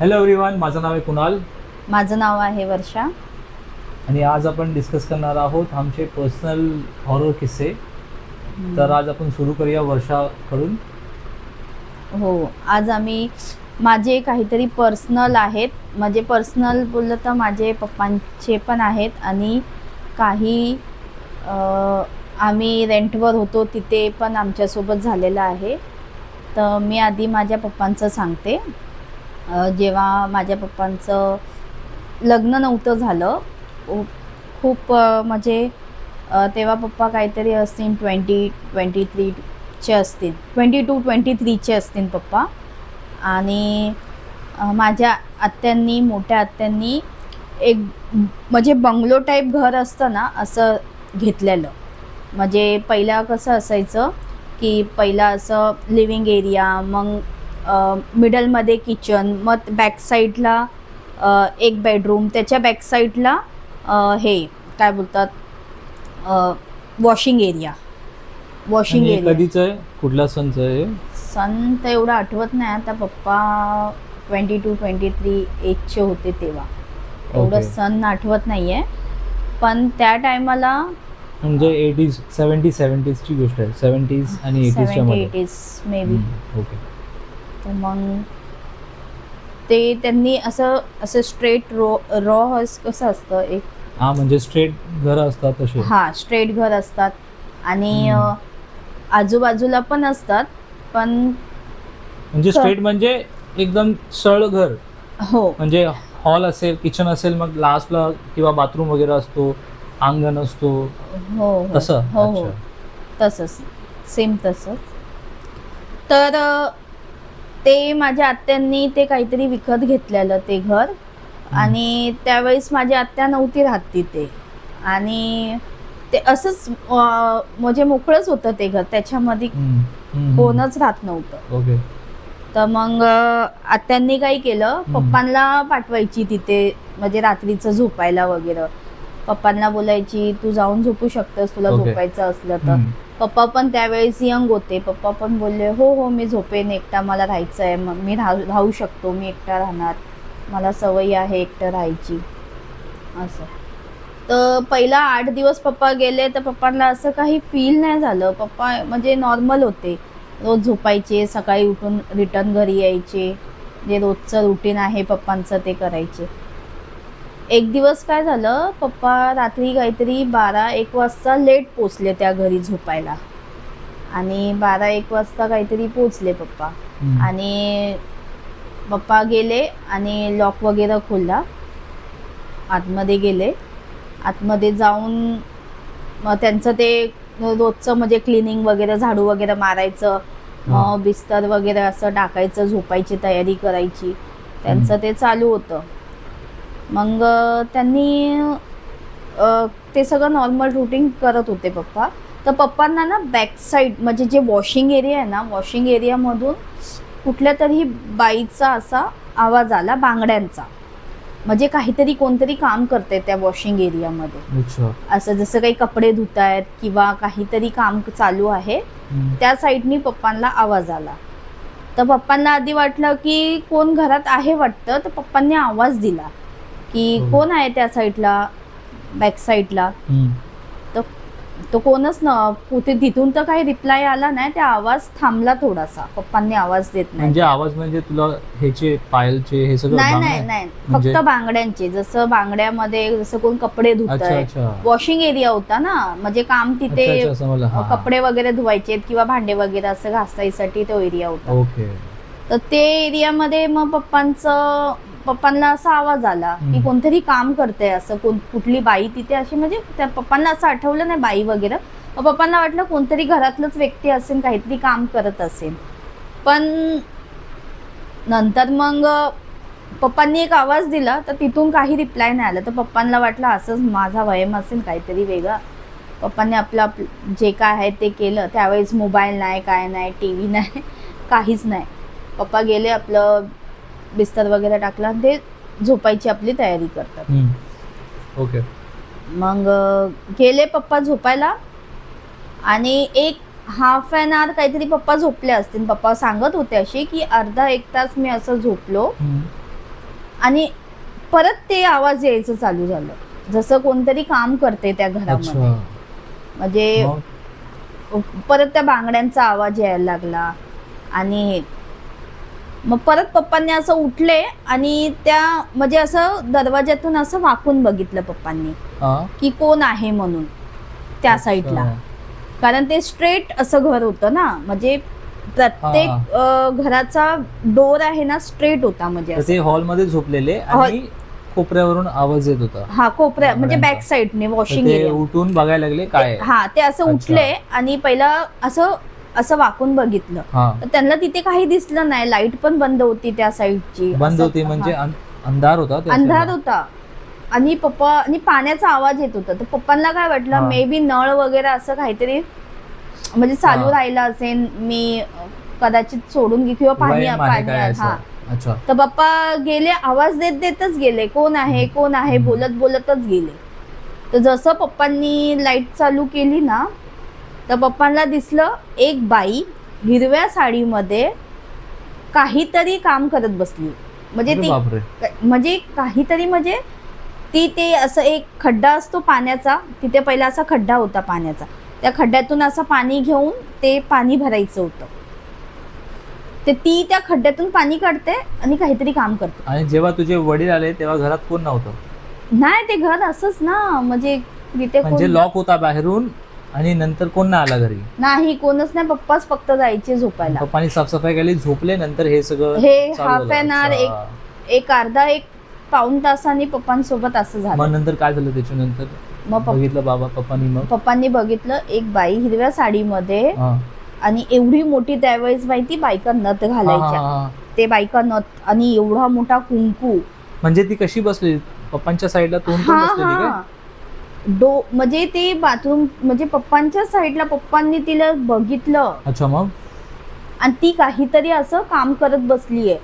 Hello everyone माझं नाव आहे कुणाल. माझं नाव आहे वर्षा. आणि आज आपण डिस्कस करणार आहोत आमचे पर्सनल हॉरर किस्से. तर आज आपण सुरू करूया वर्षाकडून. हो आज आम्ही माझे काहीतरी पर्सनल आहेत. म्हणजे पर्सनल बोललं तर माझे पप्पांचे पण आहेत आणि काही अ, आम्ही रेंटवर होतो तिथे पण आमच्यासोबत झालेलं आहे. तर मी आधी माझ्या पप्पांचं सांगते. जेव्हा माझ्या पप्पांचं लग्न नव्हतं झालं खूप म्हणजे तेव्हा पप्पा काहीतरी असतील ट्वेंटी ट्वेंटी थ्रीचे असतील ट्वेंटी टू ट्वेंटी थ्रीचे असतील पप्पा. आणि माझ्या आत्यांनी मोठ्या आत्यांनी एक म्हणजे बंगलो टाईप घर असतं ना असं घेतलेलं. म्हणजे पहिला कसं असायचं की पहिला असं लिव्हिंग एरिया मग मिडलमध्ये किचन मग बॅक साईडला अ, एक बेडरूम त्याच्या बॅक साईडला हे काय बोलतात वॉशिंग एरिया वॉशिंग एरिया कधीच आहे? कुठल्या सणचं आहे सन तर एवढं आठवत नाही आता पप्पा ट्वेंटी टू ट्वेंटी थ्री एजचे होते तेव्हा. एवढं. सण आठवत नाही आहे पण त्या टायमाला म्हणजे एटीज सेवन्टी सेवन्टीजची गोष्ट आहे. सेवन्टीज आणि एटीजच्या एटीज मे बी ओके. मग ते त्यांनी असं असं स्ट्रेट रो रॉ हाऊस कसं असतं एक? हा म्हणजे स्ट्रेट घरं असतात तसे. हा स्ट्रेट घर असतात. आणि आजूबाजूला पण असतात पण म्हणजे स्ट्रेट म्हणजे एकदम सरळ घर. हो. म्हणजे हॉल असेल किचन असेल मग लास्टला किंवा बाथरूम वगैरे असतो अंगण असतो. हो हो. तसं. हो हो. तसंच. सेम तसंच. तर ते माझ्या आत्यांनी ते काहीतरी विकत घेतलेलं ते घर. आणि त्यावेळेस माझी आत्या नव्हती राहत तिथे. आणि ते असंच अ, म्हणजे मोकळंच होतं ते घर. त्याच्यामध्ये कोणच राहत नव्हतं. ओके. तर मग अ, आत्यांनी काय केलं? पप्पांना पाठवायची तिथे म्हणजे रात्रीचं झोपायला वगैरे. पप्पांना बोलायची तू जाऊन झोपू शकतस तुला Okay. झोपायचं असलं तर. पप्पा पण त्यावेळेस यंग होते. पप्पा पण बोलले हो हो मी झोपेन एकटा मला राहायचं आहे मग मी राहू राहू शकतो मी एकटा राहणार. मला सवय आहे एकटं राहायची. असं. तर पहिला आठ दिवस पप्पा गेले तर पप्पांना असं काही फील नाही झालं. पप्पा म्हणजे नॉर्मल होते. रोज झोपायचे सकाळी उठून रिटर्न घरी यायचे. जे रोजचं रुटीन आहे पप्पांचं ते करायचे. एक दिवस काय झालं? पप्पा रात्री काहीतरी बारा एक वाजता लेट पोचले त्या घरी झोपायला. आणि बारा एक वाजता काहीतरी पोचले पप्पा. आणि पप्पा गेले आणि लॉक वगैरे खोलला. आतमध्ये गेले. आतमध्ये जाऊन मग त्यांचं ते रोजचं म्हणजे क्लिनिंग वगैरे झाडू वगैरे मारायचं बिस्तर वगैरे असं टाकायचं झोपायची तयारी करायची. त्यांचं ते चालू होतं. मग त्यांनी ते सगळं नॉर्मल रुटीन करत होते पप्पा. तर पप्पांना ना बॅक साईड म्हणजे जे वॉशिंग एरिया आहे ना वॉशिंग एरियामधून कुठल्या तरी बाईचा असा आवाज आला बांगड्यांचा. म्हणजे काहीतरी कोणतरी काम करते त्या वॉशिंग एरियामध्ये असं जसं काही कपडे धुत आहेत किंवा काहीतरी काम चालू आहे. त्या साईडनी पप्पांना आवाज आला. तर पप्पांना आधी वाटलं की कोण घरात आहे वाटतं तर पप्पांनी आवाज दिला. की हो. कोण आहे त्या साईडला बॅक साईडला हम्म. तो कोणच न कुठे तिथून तर काही रिप्लाय आला नाही त्या आवाज थांबला थोडासा पप्पांनी आवाज देत नाही म्हणजे आवाज म्हणजे तुला ह्याचे पायलचे हे सगळं नाही? नाही नाही म्हणजे? फक्त बांगड्यांचे जसं बांगड्यामध्ये जसं कोण कपडे धुत वॉशिंग एरिया होता ना म्हणजे काम तिथे. कपडे वगैरे धुवायचे किंवा भांडे वगैरे असं घासायसाठी तो एरिया होता ओके तर ते एरियामध्ये मग पप्पांचं पप्पांना असा आवाज आला की. कोणतरी काम करते असं कोण कुठली बाई तिथे अशी म्हणजे त्या पप्पांना असं आठवलं नाही बाई वगैरे. पप्पांना वाटलं कोणतरी घरातलंच व्यक्ती असेल काहीतरी काम करत असेल. पण नंतर मग पप्पांनी एक आवाज दिला तर तिथून काही रिप्लाय नाही आला. तर पप्पांना वाटलं असंच माझा वयम असेल काहीतरी वेगळा. पप्पांनी आपलं आप जे काय आहे ते केलं. त्यावेळेस मोबाईल नाही काय नाही टी व्ही नाही काहीच नाही. पप्पा गेले आपलं बिस्तर वगैरे टाकला आणि ते झोपायची आपली तयारी करतात. ओके. मग गेले पप्पा झोपायला आणि एक हाफ अन आवर काहीतरी पप्पा झोपले असतील. पप्पा सांगत होते असे की अर्धा एक तास मी असं झोपलो. आणि परत ते आवाज यायचं चालू झालं. जसं कोणतरी काम करते त्या घरामध्ये. म्हणजे परत त्या बांगड्यांचा आवाज यायला लागला आणि मग परत पप्पांनी असं उठले आणि त्या म्हणजे असं दरवाज्यातून असं वाकून बघितलं पप्पांनी की कोण आहे म्हणून त्या साईडला. कारण ते स्ट्रेट असं घर होतं ना म्हणजे प्रत्येक घराचा डोर आहे ना स्ट्रेट होता म्हणजे. ते हॉलमध्ये झोपलेले आणि कोपऱ्यावरून आवाज येत होता हा कोपऱ्या म्हणजे. बॅक साईडने वॉशिंग उठून बघायला लागले काय. हा ते असं. उठले आणि पहिला असं असं वाकून बघितलं. हा. तर त्यांना तिथे काही दिसलं नाही. लाइट पण बंद होती त्या साईडची. बंद असं- होती म्हणजे हा. अं- अंधार होता त्या अंधार. होता. आणि पप्पा आणि पाण्याचा आवाज येत होता. तर पप्पांना काय वाटलं. मे बी नळ वगैरे असं काहीतरी म्हणजे चालू हा. राहिला असेल मी अं, कदाचित सोडून घे किंवा पाणी वयम आहे काय पाणी असं? अच्छा. तर पप्पा गेले आवाज देत देतच गेले. कोण आहे. कोण आहे? हम्म. बोलत बोलतच गेले. तर जसं पप्पांनी लाइट चालू केली ना तर पप्पांना दिसलं एक बाई हिरव्या साडीमध्ये काहीतरी काम करत बसली. म्हणजे ती म्हणजे काहीतरी म्हणजे ती ते असं एक खड्डा असतो पाण्याचा तिथे पहिला असा खड्डा होता पाण्याचा. त्या खड्ड्यातून असं पाणी घेऊन ते पाणी भरायचं होतं. ते ती त्या खड्ड्यातून पाणी काढते आणि काहीतरी काम करते. आणि जेव्हा तुझे वडील आले तेव्हा घरात कोण नव्हतं? नाही ते घर असंच ना. म्हणजे तिथे म्हणजे लॉक होता बाहेरून आणि नंतर कोण नाही आला घरी? नाही कोणच नाही. पप्पाच फक्त जायचे झोपायला. पप्पानी साफसफाई केली झोपले नंतर हे सगळं हे चालू हाफ झालं. अन आवर एक अच्छा. एक अर्धा एक पाऊन तासाने पप्पांसोबत असं मग झालं नंतर काय झालं त्याच्यानंतर? मग पप्पा बघितलं बाबा पप्पानी मग? पप्पांनी बघितलं एक बाई हिरव्या साडीमध्ये हा. आणि एवढी मोठी त्यावेळेस माहिती बायका नथ हा, हा, घालायच्या. हा. ते बायका नथ आणि एवढा मोठा कुंकू. म्हणजे ती कशी बसली? पप्पांच्या साईडला तोंड हा बसलेली हा. डो म्हणजे ते बाथरूम म्हणजे पप्पांच्या साईडला पप्पांनी तिला बघितलं. अच्छा मग? आणि ती काहीतरी असं काम करत बसलीये.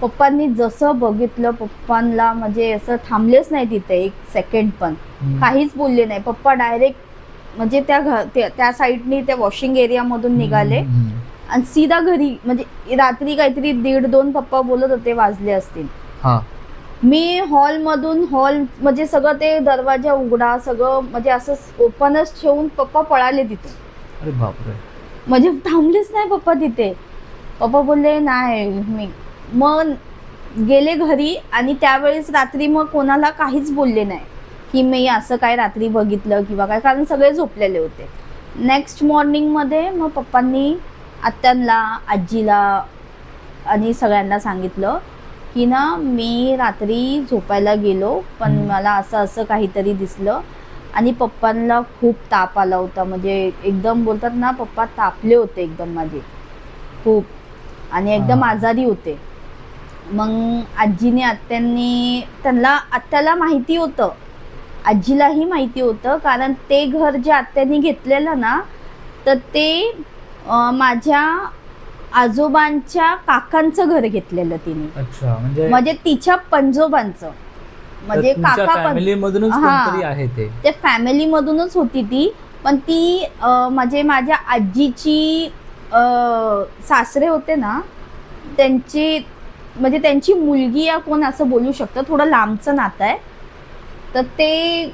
पप्पांनी जसं बघितलं पप्पांना म्हणजे असं थांबलेच नाही तिथे एक सेकंड पण. काहीच बोलले नाही. पप्पा डायरेक्ट म्हणजे त्या घर त्या- त्या साईडनी त्या वॉशिंग एरियामधून निघाले. आणि सीधा घरी म्हणजे रात्री काहीतरी दीड दोन पप्पा बोलत होते वाजले असतील. हा. मी हॉलमधून हॉल म्हणजे सगळं ते दरवाजा उघडा सगळं म्हणजे असं ओपनच ठेवून पप्पा पळाले तिथे. अरे बापरे. म्हणजे थांबलेच नाही पप्पा तिथे. पप्पा बोलले नाही मी. मग गेले घरी आणि त्यावेळेस रात्री मग कोणाला काहीच बोलले नाही. की मी असं काय रात्री बघितलं किंवा काय कारण सगळे झोपलेले होते. नेक्स्ट मॉर्निंगमध्ये मग पप्पांनी आत्यांना आजीला आणि सगळ्यांना सांगितलं की ना मी रात्री झोपायला गेलो पण. मला असं असं काहीतरी दिसलं. आणि पप्पांना खूप ताप आला होता. म्हणजे एकदम बोलतात ना पप्पा तापले होते एकदम माझे. खूप. आणि एकदम. आजारी होते. मग आजीने आत्यांनी त्यांना आत्याला माहिती होतं. आजीलाही माहिती होतं. कारण ते घर जे आत्यांनी घेतलेलं ना तर ते माझ्या आजोबांच्या काकांचं घर घेतलेलं तिने. अच्छा म्हणजे म्हणजे तिच्या पंजोबांचं. म्हणजे काका पण फॅमिली मधूनच. कोणतरी आहे ते? फॅमिली मधूनच होती ती. पण ती अं, म्हणजे माझ्या आजीची अं, सासरे होते ना त्यांची म्हणजे त्यांची मुलगी या कोण असं बोलू शकतं? थोडं लांबचं नातं आहे. तर ते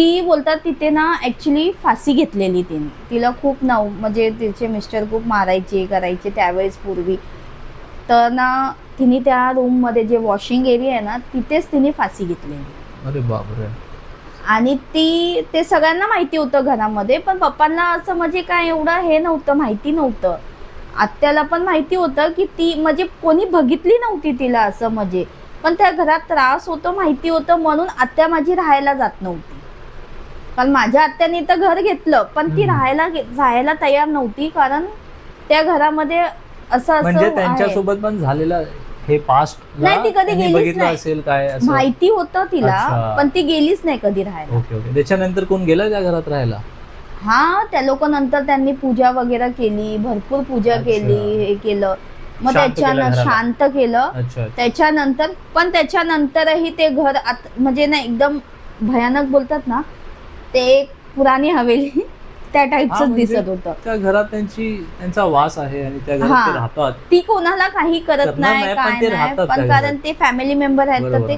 ती बोलतात तिथे ना ॲक्च्युली फाशी घेतलेली तिने. तिला खूप नाव म्हणजे तिचे मिस्टर खूप मारायचे करायचे त्यावेळेस पूर्वी. तर ना तिने त्या रूममध्ये जे वॉशिंग एरिया आहे ना तिथेच तिने फाशी घेतलेली. अरे बापरे. आणि ती ते सगळ्यांना माहिती होतं घरामध्ये पण पप्पांना असं म्हणजे काय एवढं हे नव्हतं माहिती नव्हतं. आत्याला पण माहिती होतं की ती म्हणजे कोणी बघितली नव्हती तिला असं म्हणजे. पण त्या घरात त्रास होतो माहिती होतं म्हणून आत्या माझी राहायला जात नव्हती. कारण माझ्या आत्याने तर घर घेतलं पण ती. राहायला जायला तयार नव्हती कारण त्या घरामध्ये असं म्हणजे असं आहे. त्यांच्यासोबत पण झालेलं हे पास्ट नाही, ती कधी गेलीच बघितलं नाही. असेल काय असं माहिती होतं तिला अच्छा. पण ती गेलीच नाही कधी राहायला ओके ओके त्याच्यानंतर कोण गेलं त्या घरात राहायला हा त्या लोक नंतर त्यांनी पूजा वगैरे केली भरपूर पूजा अच्छा. केली हे केलं मग शांत केलं त्याच्यानं घराला. शांत केलं अच्छा त्याच्यानंतर पण त्याच्यानंतरही ते घर आत म्हणजे ना एकदम भयानक बोलतात ना ते एक पुराणी हवेली त्या हा, टाईपच म्हणजे दिसत होतं. त्या घरात त्यांची त्यांचा वास आहे आणि त्या घरात हा. ते राहतात. ती कोणाला काही करत नाही नाही, पण काय ते नाही राहतात पण त्या कारण ते फॅमिली मेंबर आहेत तर बरोबर. ते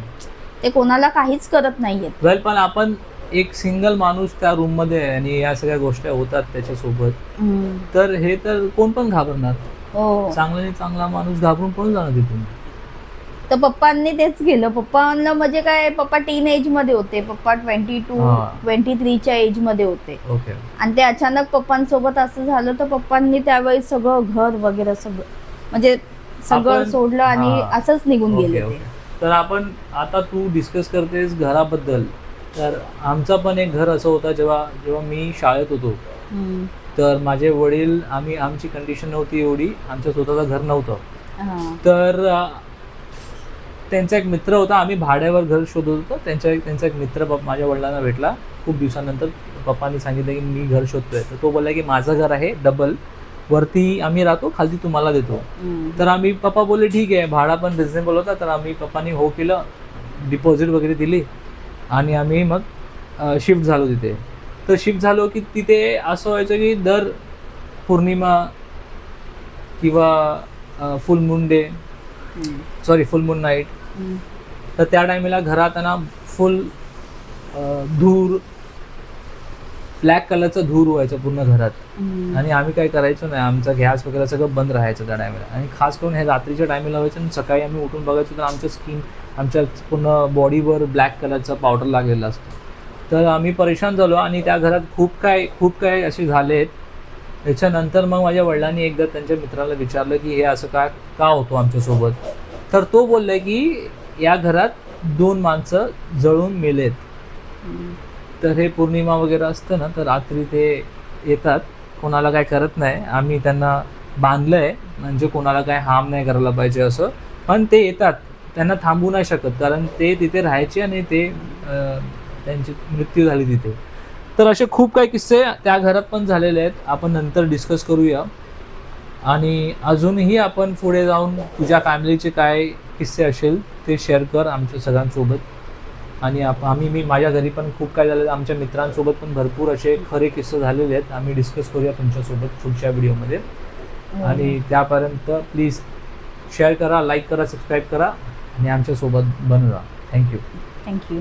ते कोणाला काहीच करत नाहीयेत. वेल पण आपण एक सिंगल माणूस त्या रूममध्ये आहे आणि या सगळ्या गोष्टी होतात त्याच्यासोबत. तर हे तर कोण पण घाबरणार. हो. चांगल्याने चांगला माणूस घाबरून पण जाणार तिथून? तर पप्पांनी तेच केलं. पप्पांना म्हणजे काय पप्पा टीन एजमध्ये होते. पप्पा ट्वेंटी टू हा. ट्वेंटी थ्रीच्या एजमध्ये होते. ओके. आणि ते अचानक पप्पांसोबत असं झालं तर पप्पांनी त्यावेळी सगळं घर वगैरे सगळं म्हणजे सगळं आपण- सोडलं आणि हा. असंच निघून गेले ओके ते. तर आपण आता तू डिस्कस करतेस घराबद्दल. तर आमचं पण एक घर असं होतं जेव्हा जेव्हा मी शाळेत होतो. हम्म. तर माझे वडील आम्ही आमची कंडिशन नव्हती एवढी. आमचं स्वतःचं घर नव्हतं. हा. तर अ, त्यांचा एक मित्र होता आम्ही भाड्यावर घर शोधत होतो. त्यांच्या एक त्यांचा एक मित्र पप- माझ्या वडिलांना भेटला. खूप दिवसानंतर पप्पांनी सांगितलं की मी घर शोधतोय. तर तो बोलला की माझं घर आहे डबल वरती आम्ही राहतो खालती तुम्हाला देतो. तर आम्ही पप्पा बोलले ठीक आहे. भाडा पण रिझनेबल होता तर आम्ही पप्पांनी हो केलं. डिपॉझिट वगैरे दिली. आणि आम्ही मग शिफ्ट झालो तिथे. तर शिफ्ट झालो की तिथे असं व्हायचं की दर पौर्णिमा किंवा full moon day. Sorry full moon night. तर त्या टायमेला घरात आहे ना फुल धूर ब्लॅक कलरचा धूर व्हायचा पूर्ण घरात. आणि आम्ही काय करायचो नाही आमचा गॅस वगैरे सगळं बंद राहायचं त्या टायमेला. आणि खास करून हे रात्रीच्या टायमेला व्हायचं आणि सकाळी आम्ही उठून बघायचो तर आमच्या स्किन आमच्या पूर्ण बॉडीवर ब्लॅक कलरचा पावडर लागलेला असतो. तर आम्ही परेशान झालो आणि त्या घरात खूप काय खूप काय असे झालेत. त्याच्यानंतर मग माझ्या वडिलांनी एकदा त्यांच्या मित्राला विचारलं की हे असं का का होतो आमच्यासोबत? तर तो बोललाय की या घरात दोन माणसं जळून मेलेत. तर हे पौर्णिमा वगैरे असतं ना तर रात्री ते येतात. कोणाला काय करत नाही. आम्ही त्यांना बांधलंय. म्हणजे कोणाला काय हार्म नाही करायला पाहिजे असं. पण ते येतात. त्यांना थांबू नाही शकत. कारण ते तिथे राहायचे आणि ते त्यांची मृत्यू झाली तिथे. तर असे खूप काही किस्से त्या घरात पण झालेले आहेत. आपण नंतर डिस्कस करूया. आणि अजूनही आपण पुढे जाऊन तुझ्या फॅमिलीचे काय किस्से असेल ते शेअर कर आमच्या सगळ्यांसोबत. आणि आप आम्ही मी माझ्या घरी पण खूप काय झालेलं आमच्या मित्रांसोबत पण भरपूर असे खरे किस्से झालेले आहेत. आम्ही डिस्कस करूया तुमच्यासोबत पुढच्या व्हिडिओमध्ये. हो. आणि त्यापर्यंत प्लीज शेअर करा लाईक करा सबस्क्राईब करा. आणि आमच्यासोबत बनवा थँक्यू थँक्यू